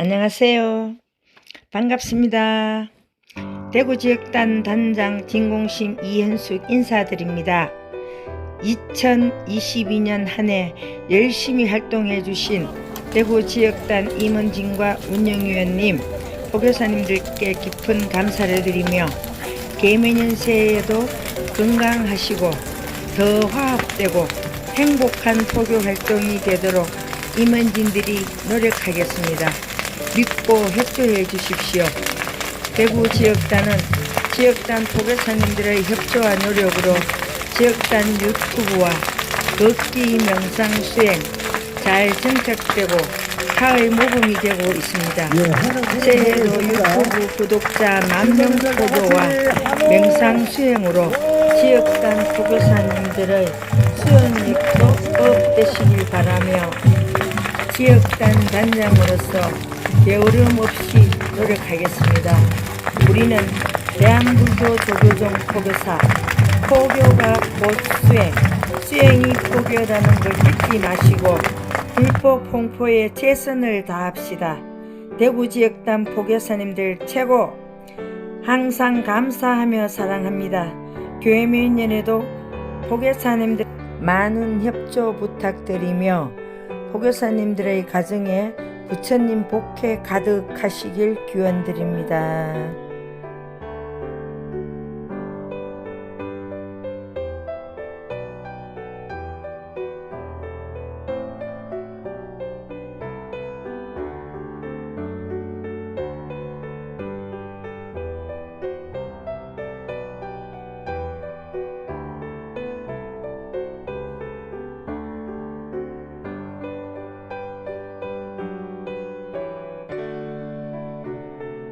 안녕하세요. 반갑습니다. 대구지역단 단장 진공심 이현숙 인사드립니다. 2022년 한 해 열심히 활동해 주신 대구지역단 임원진과 운영위원님, 보교사님들께 깊은 감사를 드리며 개매년 새해에도 건강하시고 더 화합되고 행복한 포교 활동이 되도록 임원진들이 노력하겠습니다. 믿고 협조해 주십시오. 대구 지역단은 지역단 포교사님들의 협조와 노력으로 지역단 유튜브와 걷기 명상 수행 잘 정착되고 사회 모범이 되고 있습니다. 새해도 유튜브 구독자 만명 포교와 명상 수행으로 지역단 포교사님들의 수행력도 업되시길 바라며 지역단 단장으로서 게으름 없이 노력하겠습니다. 우리는 대한불교 조교종 포교사, 포교가 곧 수행, 수행이 포교라는 걸 잊지 마시고 불법 홍포에 최선을 다합시다. 대구 지역단 포교사님들 최고! 항상 감사하며 사랑합니다. 교회 매년에도 포교사님들 많은 협조 부탁드리며 포교사님들의 가정에 부처님 복회 가득하시길 기원드립니다.